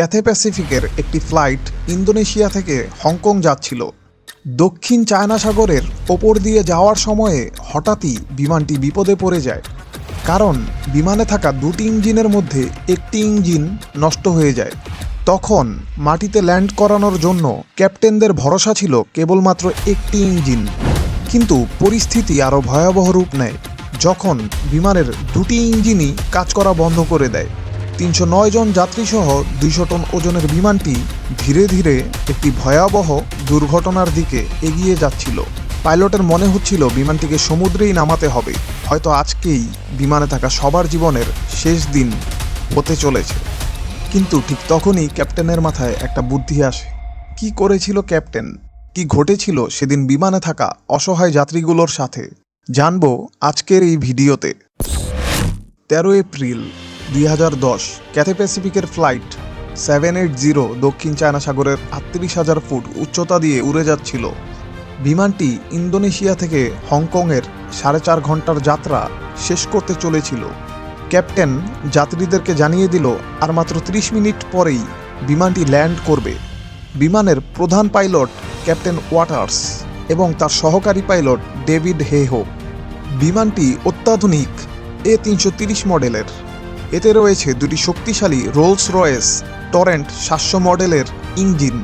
Cathay প্যাসিফিকের একটি flight Indonesia থেকে Hong Kong যাচ্ছিল। দক্ষিণ চায়না সাগরের ওপর দিয়ে যাওয়ার সময়ে হঠাৎই বিমানটি বিপদে পড়ে যায়। কারণ বিমানে থাকা দুটি ইঞ্জিনের মধ্যে একটি ইঞ্জিন নষ্ট হয়ে যায়। তখন মাটিতে ল্যান্ড করানোর জন্য ক্যাপ্টেনদের ভরসা ছিল কেবলমাত্র একটি ইঞ্জিন। কিন্তু পরিস্থিতি আরও ভয়াবহ রূপ নেয়, যখন বিমানের দুটি ইঞ্জিনই কাজ করা বন্ধ করে দেয়। তিনশো নয় জন যাত্রীসহ দুইশো টন ওজনের বিমানটি ধীরে ধীরে একটি ভয়াবহ দুর্ঘটনার দিকে এগিয়ে যাচ্ছিল। পাইলটের মনে হচ্ছিল বিমানটিকে সমুদ্রেই নামাতে হবে। হয়তো আজকেই বিমানে থাকা সবার জীবনের শেষ দিন হতে চলেছে। কিন্তু ঠিক তখনই ক্যাপ্টেনের মাথায় একটা বুদ্ধি আসে। কি করেছিল ক্যাপ্টেন? কি ঘটেছিল সেদিন বিমানে থাকা অসহায় যাত্রীগুলোর সাথে? জানব আজকের এই ভিডিওতে। তেরো এপ্রিল দুই হাজার দশ ক্যাথে প্যাসিফিকের ফ্লাইট সেভেন এইট জিরো দক্ষিণ চায়না সাগরের আটত্রিশ হাজার ফুট উচ্চতা দিয়ে উড়ে যাচ্ছিল। বিমানটি ইন্দোনেশিয়া থেকে হংকংয়ের সাড়ে চার ঘণ্টার যাত্রা শেষ করতে চলেছিল। ক্যাপ্টেন যাত্রীদেরকে জানিয়ে দিল, আর মাত্র ত্রিশ মিনিট পরেই বিমানটি ল্যান্ড করবে। বিমানের প্রধান পাইলট ক্যাপ্টেন ওয়াটার্স এবং তার সহকারী পাইলট ডেভিড হেহো। বিমানটি অত্যাধুনিক, এ তিনশো মডেলের। এতে রয়েছে দুটি শক্তিশালী রোলস রয়েস টরেন্ট সাতশো মডেলের ইঞ্জিন।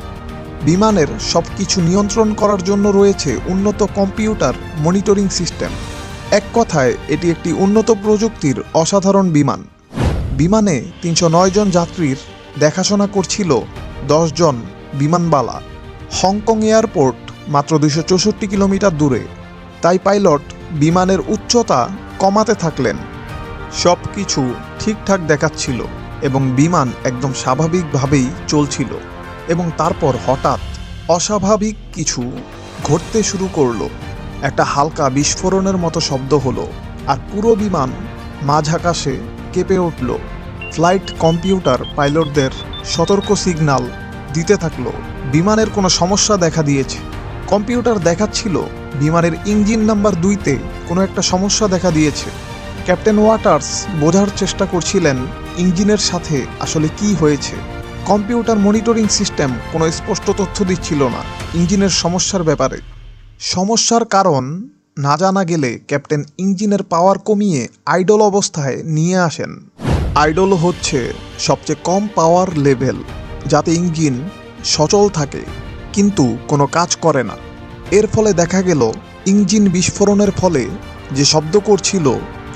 বিমানের সব কিছু নিয়ন্ত্রণ করার জন্য রয়েছে উন্নত কম্পিউটার মনিটরিং সিস্টেম। এক কথায়, এটি একটি উন্নত প্রযুক্তির অসাধারণ বিমান। বিমানে তিনশো নয় জন যাত্রীর দেখাশোনা করছিল জন বিমানবালা। হংকং এয়ারপোর্ট মাত্র দুশো চৌষট্টি কিলোমিটার দূরে। তাই পাইলট বিমানের উচ্চতা কমাতে থাকলেন। সব কিছু ঠিকঠাক দেখাচ্ছিল এবং বিমান একদম স্বাভাবিকভাবেই চলছিল এবং তারপর হঠাৎ অস্বাভাবিক কিছু ঘটতে শুরু করল। একটা হালকা বিস্ফোরণের মতো শব্দ হলো আর পুরো বিমান মাঝ আকাশে কেঁপে উঠল। ফ্লাইট কম্পিউটার পাইলটদের সতর্ক সিগন্যাল দিতে থাকল। বিমানের কোনো সমস্যা দেখা দিয়েছে। কম্পিউটার দেখাচ্ছিল বিমানের ইঞ্জিন নাম্বার দুইতে কোনো একটা সমস্যা দেখা দিয়েছে। ক্যাপ্টেন ওয়াটার্স বোঝার চেষ্টা করছিলেন ইঞ্জিনের সাথে আসলে কি হয়েছে। কম্পিউটার মনিটরিং সিস্টেম কোনো স্পষ্ট তথ্য দিচ্ছিল না ইঞ্জিনের সমস্যার ব্যাপারে। সমস্যার কারণ না জানা গেলে ক্যাপ্টেন ইঞ্জিনের পাওয়ার কমিয়ে আইডল অবস্থায় নিয়ে আসেন। আইডল হচ্ছে সবচেয়ে কম পাওয়ার লেভেল, যাতে ইঞ্জিন সচল থাকে, কিন্তু কোনো কাজ করে না। এর ফলে দেখা গেল, ইঞ্জিন বিস্ফোরণের ফলে যে শব্দ করছিল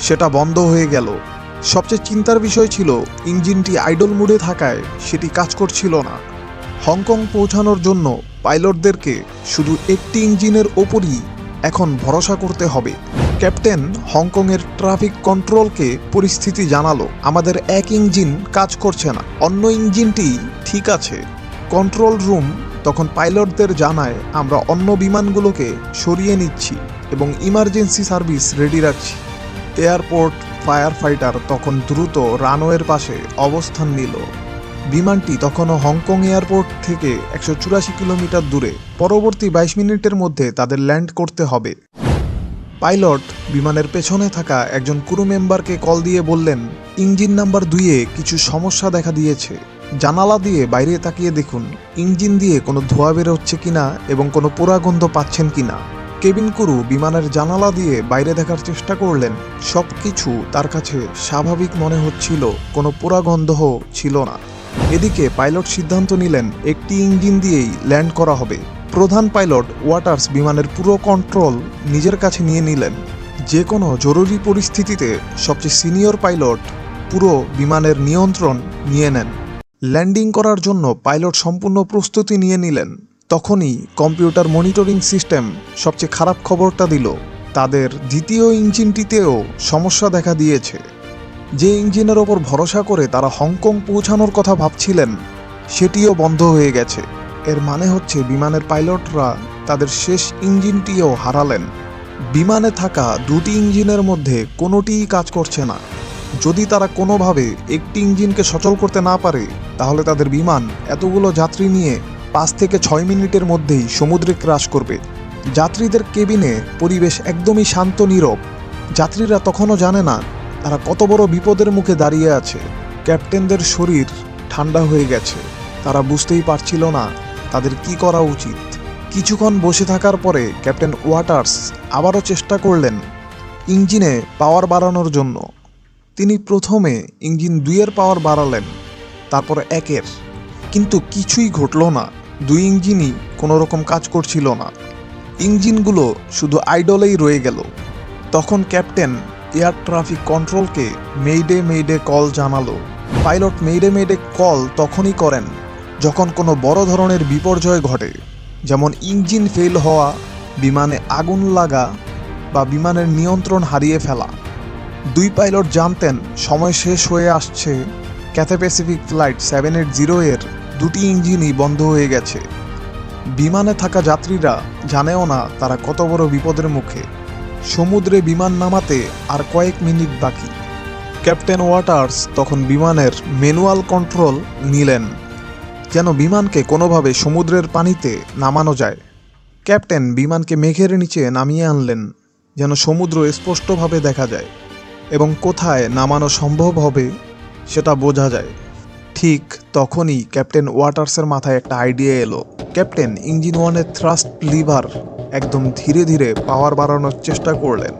সেটা বন্ধ হয়ে গেল। সবচেয়ে চিন্তার বিষয় ছিল, ইঞ্জিনটি আইডল মুডে থাকায় সেটি কাজ করছিল না। হংকং পৌঁছানোর জন্য পাইলটদেরকে শুধু একটি ইঞ্জিনের ওপরই এখন ভরসা করতে হবে। ক্যাপ্টেন হংকংয়ের ট্রাফিক কন্ট্রোলকে পরিস্থিতি জানালো, আমাদের এক ইঞ্জিন কাজ করছে না, অন্য ইঞ্জিনটি ঠিক আছে। কন্ট্রোল রুম তখন পাইলটদের জানায়, আমরা অন্য বিমানগুলোকে সরিয়ে নিচ্ছি এবং ইমার্জেন্সি সার্ভিস রেডি রাখছি। এয়ারপোর্ট ফায়ার ফাইটার তখন দ্রুত রানওয়ের পাশে অবস্থান নিল। বিমানটি তখনও হংকং এয়ারপোর্ট থেকে একশো চুরাশি কিলোমিটার দূরে। পরবর্তী বাইশ মিনিটের মধ্যে তাদের ল্যান্ড করতে হবে। পাইলট বিমানের পেছনে থাকা একজন ক্রু মেম্বারকে কল দিয়ে বললেন, ইঞ্জিন নাম্বার দুইয়ে কিছু সমস্যা দেখা দিয়েছে। জানালা দিয়ে বাইরে তাকিয়ে দেখুন, ইঞ্জিন দিয়ে কোনো ধোঁয়া বেরোচ্ছে কিনা এবং কোনো পোড়াগন্ধ পাচ্ছেন কিনা। কেবিন কুরু বিমানের জানালা দিয়ে বাইরে দেখার চেষ্টা করলেন। সব কিছু তার কাছে স্বাভাবিক মনে হচ্ছিল, কোনো পোড়াগন্ধ ছিল না। এদিকে পাইলট সিদ্ধান্ত নিলেন, একটি ইঞ্জিন দিয়েই ল্যান্ড করা হবে। প্রধান পাইলট ওয়াটার্স বিমানের পুরো কন্ট্রোল নিজের কাছে নিয়ে নিলেন। যে কোনো জরুরি পরিস্থিতিতে সবচেয়ে সিনিয়র পাইলট পুরো বিমানের নিয়ন্ত্রণ নিয়ে নেন। ল্যান্ডিং করার জন্য পাইলট সম্পূর্ণ প্রস্তুতি নিয়ে নিলেন। তখনই কম্পিউটার মনিটরিং সিস্টেম সবচেয়ে খারাপ খবরটা দিল। তাদের দ্বিতীয় ইঞ্জিনটিতেও সমস্যা দেখা দিয়েছে। যে ইঞ্জিনের ওপর ভরসা করে তারা হংকং পৌঁছানোর কথা ভাবছিলেন, সেটিও বন্ধ হয়ে গেছে। এর মানে হচ্ছে বিমানের পাইলটরা তাদের শেষ ইঞ্জিনটিও হারালেন। বিমানে থাকা দুটি ইঞ্জিনের মধ্যে কোনোটিই কাজ করছে না। যদি তারা কোনোভাবে একটি ইঞ্জিনকে সচল করতে না পারে, তাহলে তাদের বিমান এতগুলো যাত্রী নিয়ে পাঁচ থেকে ছয় মিনিটের মধ্যেই সমুদ্রে ক্রাশ করবে। যাত্রীদের কেবিনে পরিবেশ একদমই শান্ত, নীরব। যাত্রীরা তখনও জানে না তারা কত বড় বিপদের মুখে দাঁড়িয়ে আছে। ক্যাপ্টেনদের শরীর ঠান্ডা হয়ে গেছে। তারা বুঝতেই পারছিল না তাদের কি করা উচিত। কিছুক্ষণ বসে থাকার পরে ক্যাপ্টেন ওয়াটার্স আবারও চেষ্টা করলেন ইঞ্জিনে পাওয়ার বাড়ানোর জন্য। তিনি প্রথমে ইঞ্জিন দুইয়ের পাওয়ার বাড়ালেন, তারপর একের। কিন্তু কিছুই ঘটল না। দুই ইঞ্জিনই কোনো রকম কাজ করছিল না। ইঞ্জিনগুলো শুধু আইডলেই রয়ে গেল। তখন ক্যাপ্টেন এয়ার ট্রাফিক কন্ট্রোলকে মেইডে মেইডে কল জানালো। পাইলট মেইডে মেইডে কল তখনই করেন যখন কোনো বড় ধরনের বিপর্যয় ঘটে, যেমন ইঞ্জিন ফেল হওয়া, বিমানে আগুন লাগা বা বিমানের নিয়ন্ত্রণ হারিয়ে ফেলা। দুই পাইলট জানতেন সময় শেষ হয়ে আসছে, Cathay Pacific flight seven eight zero এর দুটি ইঞ্জিনই বন্ধ হয়ে গেছে। বিমানে থাকা যাত্রীরা জানেও না তারা কত বড় বিপদের মুখে। সমুদ্রে বিমান নামাতে আর কয়েক মিনিট বাকি। ক্যাপ্টেন ওয়াটার্স তখন বিমানের ম্যানুয়াল কন্ট্রোল নিলেন, যেন বিমানকে কোনোভাবে সমুদ্রের পানিতে নামানো যায়। ক্যাপ্টেন বিমানকে মেঘের নিচে নামিয়ে আনলেন, যেন সমুদ্র স্পষ্টভাবে দেখা যায় এবং কোথায় নামানো সম্ভব হবে সেটা বোঝা যায়। ঠিক তখনই ক্যাপ্টেন ওয়াটার্সের মাথায় একটা আইডিয়া এলো। ক্যাপ্টেন ইঞ্জিন ওয়ানের থ্রাস্ট লিভার একদম ধীরে ধীরে পাওয়ার বাড়ানোর চেষ্টা করলেন।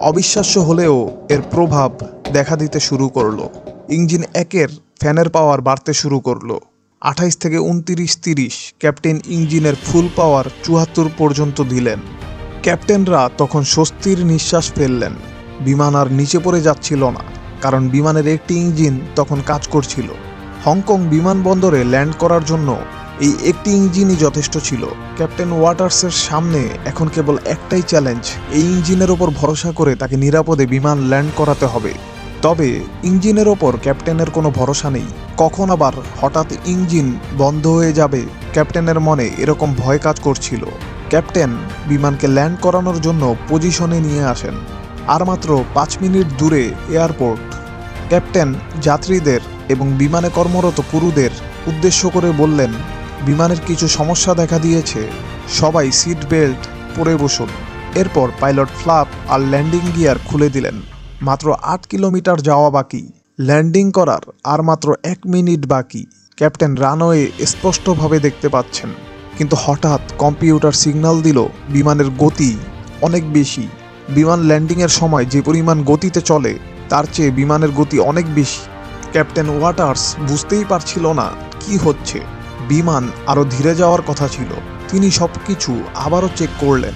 অবিশ্বাস্য হলেও এর প্রভাব দেখা দিতে শুরু করল। ইঞ্জিন একের ফ্যানের পাওয়ার বাড়তে শুরু করল। আঠাইশ থেকে উনতিরিশ তিরিশ ক্যাপ্টেন ইঞ্জিনের ফুল পাওয়ার চুয়াত্তর পর্যন্ত দিলেন। ক্যাপ্টেনরা তখন স্বস্তির নিঃশ্বাস ফেললেন। বিমান আর নিচে পড়ে যাচ্ছিল না। কারণ বিমানের একটি ইঞ্জিন তখন কাজ করছিল। হংকং বিমানবন্দরে ল্যান্ড করার জন্য এই একটি ইঞ্জিনই যথেষ্ট ছিল। ক্যাপ্টেন ওয়াটার্সের সামনে এখন কেবল একটাই চ্যালেঞ্জ, এই ইঞ্জিনের ওপর ভরসা করে তাকে নিরাপদে বিমান ল্যান্ড করাতে হবে। তবে ইঞ্জিনের ওপর ক্যাপ্টেনের কোনো ভরসা নেই। কখন আবার হঠাৎ ইঞ্জিন বন্ধ হয়ে যাবে, ক্যাপ্টেনের মনে এরকম ভয় কাজ করছিল। ক্যাপ্টেন বিমানকে ল্যান্ড করানোর জন্য পজিশনে নিয়ে আসেন। আর মাত্র পাঁচ মিনিট দূরে এয়ারপোর্ট ক্যাপ্টেন, যাত্রীদের এবং বিমানে কর্মরত পুরুদের উদ্দেশ্য করে বললেন, বিমানের কিছু সমস্যা দেখা দিয়েছে। সবাই সিট বেল্ট পরে বসুন। এরপর পাইলট ফ্লাপ আর ল্যান্ডিং গিয়ার খুলে দিলেন। মাত্র আট কিলোমিটার যাওয়া বাকি। ল্যান্ডিং করার আর মাত্র এক মিনিট বাকি। ক্যাপ্টেন রানওয়ে স্পষ্টভাবে দেখতে পাচ্ছেন। কিন্তু হঠাৎ কম্পিউটার সিগন্যাল দিল, বিমানের গতি অনেক বেশি। বিমান ল্যান্ডিংয়ের সময় যে পরিমাণ গতিতে চলে তার চেয়ে বিমানের গতি অনেক বেশি। ক্যাপ্টেন ওয়াটার্স বুঝতেই পারছিল না কি হচ্ছে। বিমান আরও ধীরে যাওয়ার কথা ছিল। তিনি সব কিছু আবারও চেক করলেন।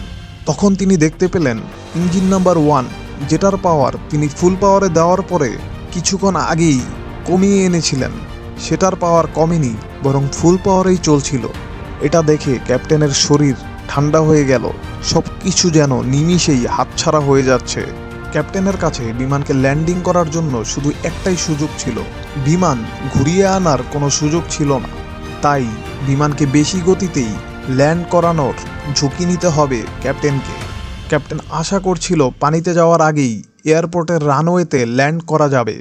তখন তিনি দেখতে পেলেন ইঞ্জিন নাম্বার ওয়ান, যেটার পাওয়ার তিনি ফুল পাওয়ারে দেওয়ার পরে কিছুক্ষণ আগেই কমিয়ে এনেছিলেন। সেটার পাওয়ার কমেনি, বরং ফুল পাওয়ারেই চলছিল। এটা দেখে ক্যাপ্টেনের শরীর ঠান্ডা হয়ে গেল। সব কিছু যেন নিমিষেই হাতছাড়া হয়ে যাচ্ছে। ক্যাপ্টেনের কাছে বিমানকে ল্যান্ডিং করার জন্য শুধু একটাই সুযোগ ছিল। বিমান ঘুরিয়ে আনার কোনো সুযোগ ছিল না। তাই বিমানকে বেশি গতিতেই ল্যান্ড করানোর ঝুঁকি নিতে হবে ক্যাপ্টেনকে। ক্যাপ্টেন আশা করছিল পানিতে যাওয়ার আগেই এয়ারপোর্টের রানওয়েতে ল্যান্ড করা যাবে।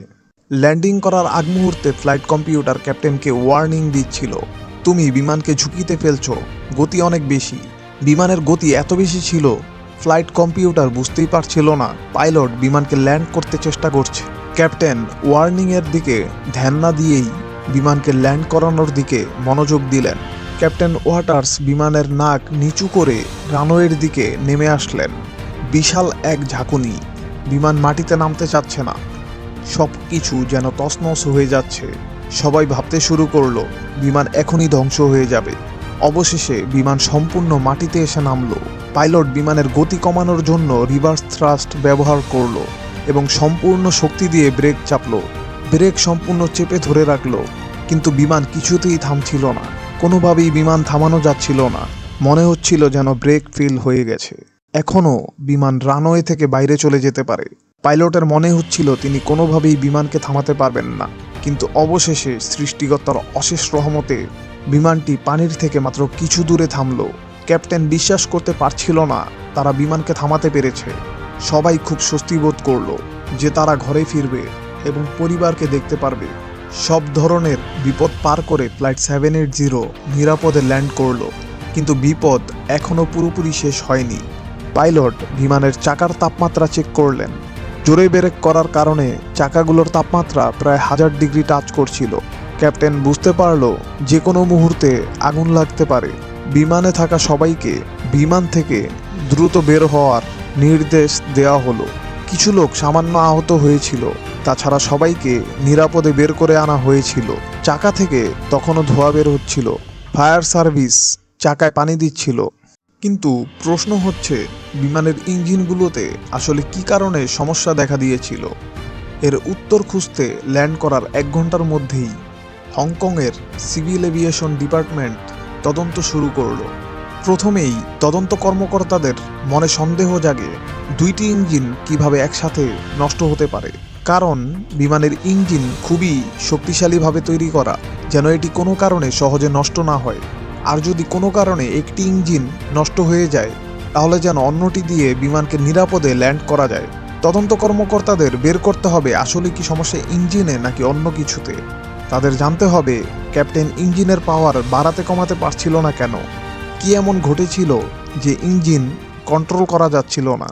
ল্যান্ডিং করার আগ মুহূর্তে ফ্লাইট কম্পিউটার ক্যাপ্টেনকে ওয়ার্নিং দিচ্ছিল, তুমি বিমানকে ঝুঁকিতে ফেলছো, গতি অনেক বেশি। বিমানের গতি এত বেশি ছিল ফ্লাইট কম্পিউটার বুঝতেই পারছিল না। পাইলট বিমানকে ল্যান্ড করতে চেষ্টা করছে। ক্যাপ্টেন ওয়ার্নিংয়ের দিকে ধ্যান না দিয়েই বিমানকে ল্যান্ড করানোর দিকে মনোযোগ দিলেন। ক্যাপ্টেন ওয়াটার্স বিমানের নাক নিচু করে রানওয়ের দিকে নেমে আসলেন। বিশাল এক ঝাঁকুনি। বিমান মাটিতে নামতে চাচ্ছে না। সব কিছু যেন তছনছ হয়ে যাচ্ছে। সবাই ভাবতে শুরু করল, বিমান এখনই ধ্বংস হয়ে যাবে। অবশেষে বিমান সম্পূর্ণ মাটিতে এসে নামলো। পাইলট বিমানের গতি কমানোর জন্য রিভার্স থ্রাস্ট ব্যবহার করল এবং সম্পূর্ণ শক্তি দিয়ে ব্রেক চাপলো। ব্রেক সম্পূর্ণ চেপে ধরে রাখল, কিন্তু বিমান কিছুতেই থামছিল না। কোনোভাবেই বিমান থামানো যাচ্ছিল না। মনে হচ্ছিল যেন ব্রেক ফেল হয়ে গেছে। এখনও বিমান রানওয়ে থেকে বাইরে চলে যেতে পারে। পাইলটের মনে হচ্ছিল তিনি কোনোভাবেই বিমানকে থামাতে পারবেন না, কিন্তু অবশেষে সৃষ্টিকর্তার অশেষ রহমতে বিমানটি পানির থেকে মাত্র কিছু দূরে থামল। ক্যাপ্টেন বিশ্বাস করতে পারছিল না। তারা বিমানকে থামাতে পেরেছে। সবাই খুব স্বস্তি বোধ করল যে তারা ঘরে ফিরবে এবং পরিবারকে দেখতে পারবে। সব ধরনের বিপদ পার করে ফ্লাইট সেভেন এইট জিরো নিরাপদে ল্যান্ড করল। কিন্তু বিপদ এখনও পুরোপুরি শেষ হয়নি। পাইলট বিমানের চাকার তাপমাত্রা চেক করলেন। জোরে ব্রেক করার কারণে চাকাগুলোর তাপমাত্রা প্রায় হাজার ডিগ্রি টাচ করছিল। ক্যাপ্টেন বুঝতে পারল যে কোনো মুহূর্তে আগুন লাগতে পারে। বিমানে থাকা সবাইকে বিমান থেকে দ্রুত বের হওয়ার নির্দেশ দেওয়া হলো। কিছু লোক সামান্য আহত হয়েছিল, তাছাড়া সবাইকে নিরাপদে বের করে আনা হয়েছিল। চাকা থেকে তখনও ধোঁয়া বের হচ্ছিল। ফায়ার সার্ভিস চাকায় পানি দিচ্ছিল। কিন্তু প্রশ্ন হচ্ছে, বিমানের ইঞ্জিনগুলোতে আসলে কি কারণে সমস্যা দেখা দিয়েছিল? এর উত্তর খুঁজতে ল্যান্ড করার এক ঘণ্টার মধ্যেই হংকংয়ের সিভিল এভিয়েশন ডিপার্টমেন্ট তদন্ত শুরু করল। প্রথমেই তদন্ত কর্মকর্তাদের মনে সন্দেহ জাগে দুইটি ইঞ্জিন কীভাবে একসাথে নষ্ট হতে পারে। কারণ বিমানের ইঞ্জিন খুবই শক্তিশালীভাবে তৈরি করা, যেন এটি কোনো কারণে সহজে নষ্ট না হয়। আর যদি কোনো কারণে একটি ইঞ্জিন নষ্ট হয়ে যায়, তাহলে যেন অন্যটি দিয়ে বিমানকে নিরাপদে ল্যান্ড করা যায়। তদন্ত কর্মকর্তাদের বের করতে হবে আসলে কি সমস্যা ইঞ্জিনে নাকি অন্য কিছুতে। তাদের জানতে হবে ক্যাপ্টেন ইঞ্জিনের পাওয়ার বাড়াতে কমাতে পারছিল না কেন। কি এমন ঘটেছিল যে ইঞ্জিন কন্ট্রোল করা যাচ্ছিল না?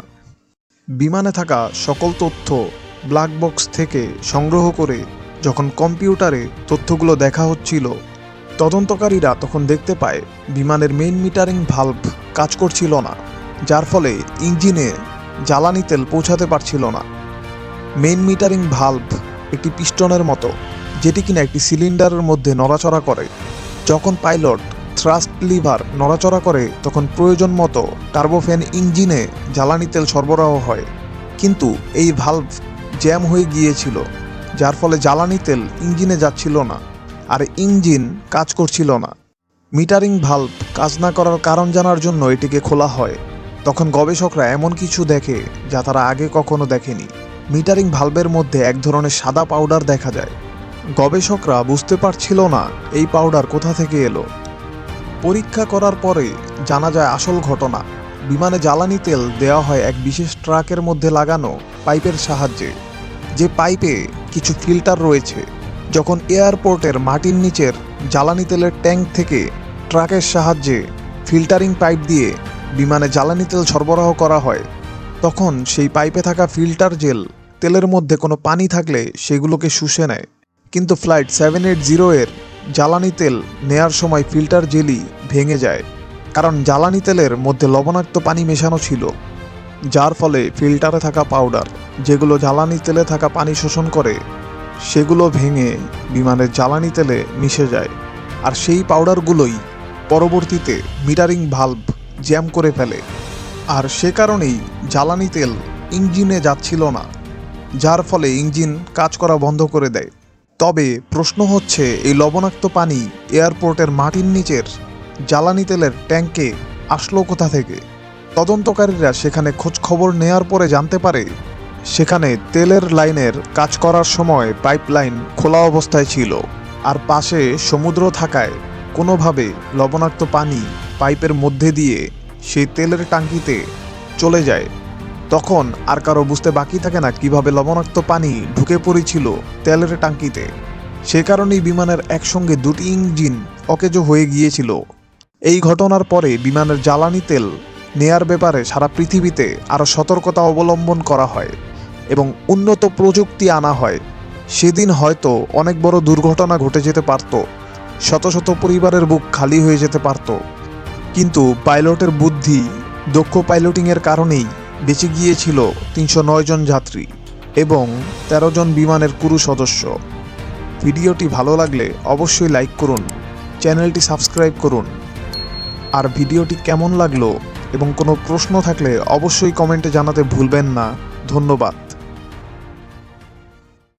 বিমানে থাকা সকল তথ্য ব্ল্যাক বক্স থেকে সংগ্রহ করে যখন কম্পিউটারে তথ্যগুলো দেখা হচ্ছিল, তদন্তকারীরা তখন দেখতে পায় বিমানের মেইন মিটারিং ভাল্ব কাজ করছিল না, যার ফলে ইঞ্জিনে জ্বালানি তেল পৌঁছাতে পারছিল না। মেইন মিটারিং ভাল্ব একটি পিস্টনের মতো। যেটি কিনা একটি সিলিন্ডারের মধ্যে নড়াচড়া করে। যখন পাইলট থ্রাস্ট লিভার নড়াচড়া করে, তখন প্রয়োজন মতো টার্বোফ্যান ইঞ্জিনে জ্বালানি তেল সরবরাহ হয়। কিন্তু এই ভাল্ব জ্যাম হয়ে গিয়েছিল, যার ফলে জ্বালানি তেল ইঞ্জিনে যাচ্ছিল না, আর ইঞ্জিন কাজ করছিল না। মিটারিং ভাল্ব কাজ না করার কারণ জানার জন্য এটিকে খোলা হয়। তখন গবেষকরা এমন কিছু দেখে, যা তারা আগে কখনো দেখেনি। মিটারিং ভাল্বের মধ্যে এক ধরনের সাদা পাউডার দেখা যায়। গবেষকরা বুঝতে পারছিল না এই পাউডার কোথা থেকে এলো। পরীক্ষা করার পরে জানা যায় আসল ঘটনা। বিমানে জ্বালানি তেল দেওয়া হয় এক বিশেষ ট্রাকের মধ্যে লাগানো পাইপের সাহায্যে। যে পাইপে কিছু ফিল্টার রয়েছে, যখন এয়ারপোর্টের মাটির নিচের জ্বালানি তেলের ট্যাঙ্ক থেকে ট্রাকের সাহায্যে ফিল্টারিং পাইপ দিয়ে বিমানে জ্বালানি তেল সরবরাহ করা হয়, তখন সেই পাইপে থাকা ফিল্টার জেল তেলের মধ্যে কোনো পানি থাকলে সেগুলোকে শুষে নেয়। কিন্তু ফ্লাইট সেভেন এইট জিরো এর জ্বালানি তেল নেয়ার সময় ফিল্টার জেলি ভেঙে যায়, কারণ জ্বালানি তেলের মধ্যে লবণাক্ত পানি মেশানো ছিল, যার ফলে ফিল্টারে থাকা পাউডার, যেগুলো জ্বালানি তেলে থাকা পানি শোষণ করে, সেগুলো ভেঙে বিমানের জ্বালানি তেলে মিশে যায়, আর সেই পাউডারগুলোই পরবর্তীতে মিটারিং ভাল্ব জ্যাম করে ফেলে। আর সে কারণেই জ্বালানি তেল ইঞ্জিনে যাচ্ছিল না, যার ফলে ইঞ্জিন কাজ করা বন্ধ করে দেয়। তবে প্রশ্ন হচ্ছে, এই লবণাক্ত পানি এয়ারপোর্টের মাটির নিচের জ্বালানি তেলের ট্যাঙ্কে আসলো কোথা থেকে? তদন্তকারীরা সেখানে খোঁজ খবর নেয়ার পরে জানতে পারে, সেখানে তেলের লাইনের কাজ করার সময় পাইপলাইন খোলা অবস্থায় ছিল আর পাশে সমুদ্র থাকায় কোনোভাবে লবণাক্ত পানি পাইপের মধ্যে দিয়ে সেই তেলের টাঙ্কিতে চলে যায়। তখন আর কারও বুঝতে বাকি থাকে না কীভাবে লবণাক্ত পানি ঢুকে পড়েছিল তেলের টাঙ্কিতে। সে কারণেই বিমানের একসঙ্গে দুটি ইঞ্জিন অকেজো হয়ে গিয়েছিল। এই ঘটনার পরে বিমানের জ্বালানি তেল নেয়ার ব্যাপারে সারা পৃথিবীতে আরও সতর্কতা অবলম্বন করা হয় এবং উন্নত প্রযুক্তি আনা হয়। সেদিন হয়তো অনেক বড় দুর্ঘটনা ঘটে যেতে পারত, শত শত পরিবারের বুক খালি হয়ে যেতে পারত। কিন্তু পাইলটের বুদ্ধি দক্ষ পাইলটিংয়ের কারণেই বেঁচে গিয়েছিল তিনশো নয় জন যাত্রী এবং ১৩ জন বিমানের কুরু সদস্য। ভিডিওটি ভালো লাগলে অবশ্যই লাইক করুন, চ্যানেলটি সাবস্ক্রাইব করুন। আর ভিডিওটি কেমন লাগল এবং কোনো প্রশ্ন থাকলে অবশ্যই কমেন্টে জানাতে ভুলবেন না। ধন্যবাদ।